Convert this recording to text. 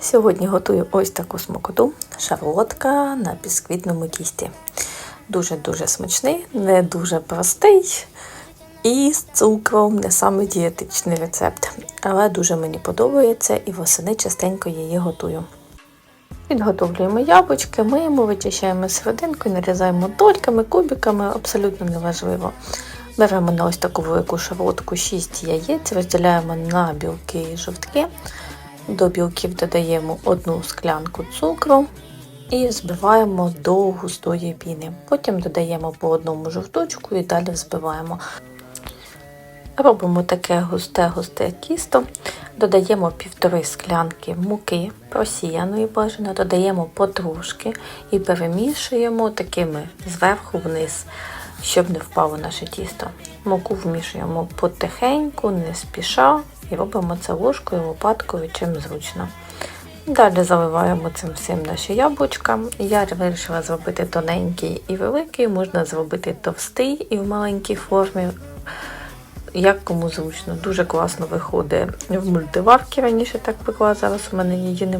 Сьогодні готую ось таку смакоту шарлотка на бісквітному тісті. Дуже-дуже смачний, не дуже простий і з цукром не саме дієтичний рецепт. Але дуже мені подобається і восени частенько її готую. Підготовлюємо яблучки, миємо, вичищаємо серединку, нарізаємо дольками, кубиками, абсолютно неважливо. Беремо на ось таку велику шарлотку 6 яєць, розділяємо на білки і жовтки. До білків додаємо одну склянку цукру і збиваємо до густої піни. Потім додаємо по одному жовточку і далі взбиваємо. Робимо таке густе-густе тісто, додаємо півтори склянки муки просіяної бажано, додаємо потрошки і перемішуємо такими зверху вниз, щоб не впало наше тісто. Муку вмішуємо потихеньку, не спіша, і робимо це ложкою, лопаткою, чим зручно. Далі заливаємо цим всім наші яблучка. Я вирішила зробити тоненький і великий, можна зробити товстий і в маленькій формі. Як кому зручно. Дуже класно виходить в мультиварки, раніше так пекла, зараз у мене її немає.